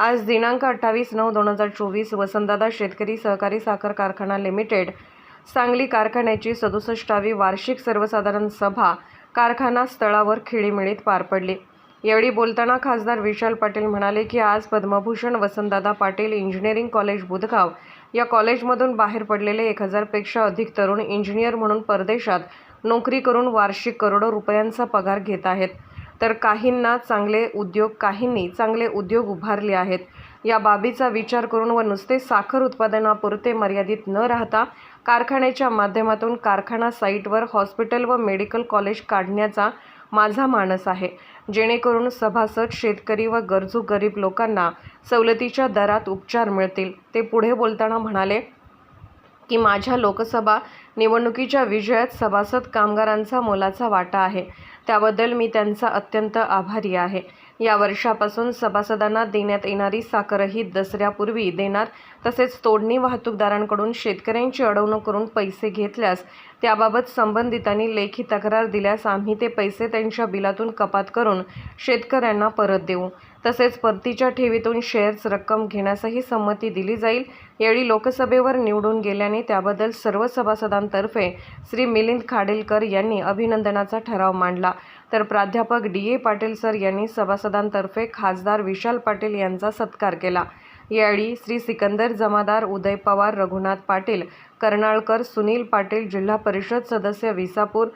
आज दिनांक अठ्ठावीस नऊ दोन हजार चोवीस वसंतदादा शेतकरी सहकारी साखर कारखाना लिमिटेड सांगली कारखान्याची सदुसष्टावी वार्षिक सर्वसाधारण सभा कारखाना स्थळावर खेळीमेळीत पार पडली. यावेळी बोलताना खासदार विशाल पाटील म्हणाले की आज पद्मभूषण वसंतदादा पाटील इंजिनिअरिंग कॉलेज बुधगाव या कॉलेजमधून बाहेर पडलेले एक हजारपेक्षा अधिक तरुण इंजिनियर म्हणून परदेशात नोकरी करून वार्षिक करोडो रुपयांचा पगार घेत आहेत. तर काहींना चांगले उद्योग काहींनी चांगले उद्योग उभारले आहेत. या बाबीचा विचार करून व नुसते साखर उत्पादनापुरते मर्यादित न राहता कारखान्याच्या माध्यमातून कारखाना साईटवर हॉस्पिटल व मेडिकल कॉलेज काढण्याचा माझा मानस आहे. जेणेकरून सभासद शेतकरी व गरजू गरीब लोकांना सवलतीच्या दरात उपचार मिळतील. ते पुढे बोलताना म्हणाले की माझ्या लोकसभा निवडणुकीच्या विजयात सभासद कामगारांचा मोलाचा वाटा आहे. त्याबद्दल मी त्यांचा अत्यंत आभारी आहे. या वर्षापासून सभासदांना देण्यात येणारी साखरही दसऱ्यापूर्वी देणार तसेच तोडणी वाहतूकदारांकडून शेतकऱ्यांची अडवणूक करून पैसे घेतल्यास त्याबाबत संबंधितांनी लेखी तक्रार दिल्यास आम्ही ते पैसे त्यांच्या बिलातून कपात करून शेतकऱ्यांना परत देऊ. तसेच परतीच्या ठेवीतून शेअर्स रक्कम घेण्यासही संमती दिली जाईल. यावेळी लोकसभेवर निवडून गेल्याने त्याबद्दल सर्व सभासदांतर्फे श्री मिलिंद खाडेलकर यांनी अभिनंदनाचा ठराव मांडला. तर प्राध्यापक डी ए पाटील सर यांनी सभासदांतर्फे खासदार विशाल पाटील यांचा सत्कार केला. यावेळी श्री सिकंदर जमादार उदय पवार रघुनाथ पाटील कर्नाळकर सुनील पाटील जिल्हा परिषद सदस्य विसापूर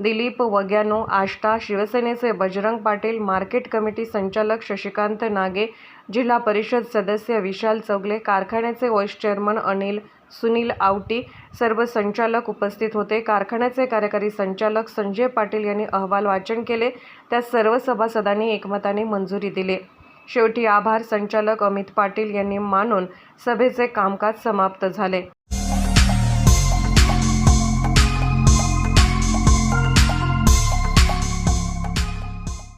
दिलीप वग्यानो आष्टा शिवसेनेचे बजरंग पाटील मार्केट कमिटी संचालक शशिकांत नागे जिल्हा परिषद सदस्य विशाल चौगले कारखान्याचे व्हाईस चेअरमन अनिल सुनील आवटी सर्व संचालक उपस्थित होते. कारखान्याचे कार्यकारी संचालक संजय पाटील यांनी अहवाल वाचन केले. त्या सर्व सभासदांनी एकमताने मंजुरी दिली. शेवटी आभार संचालक अमित पाटील यांनी मानून सभेचे कामकाज समाप्त झाले.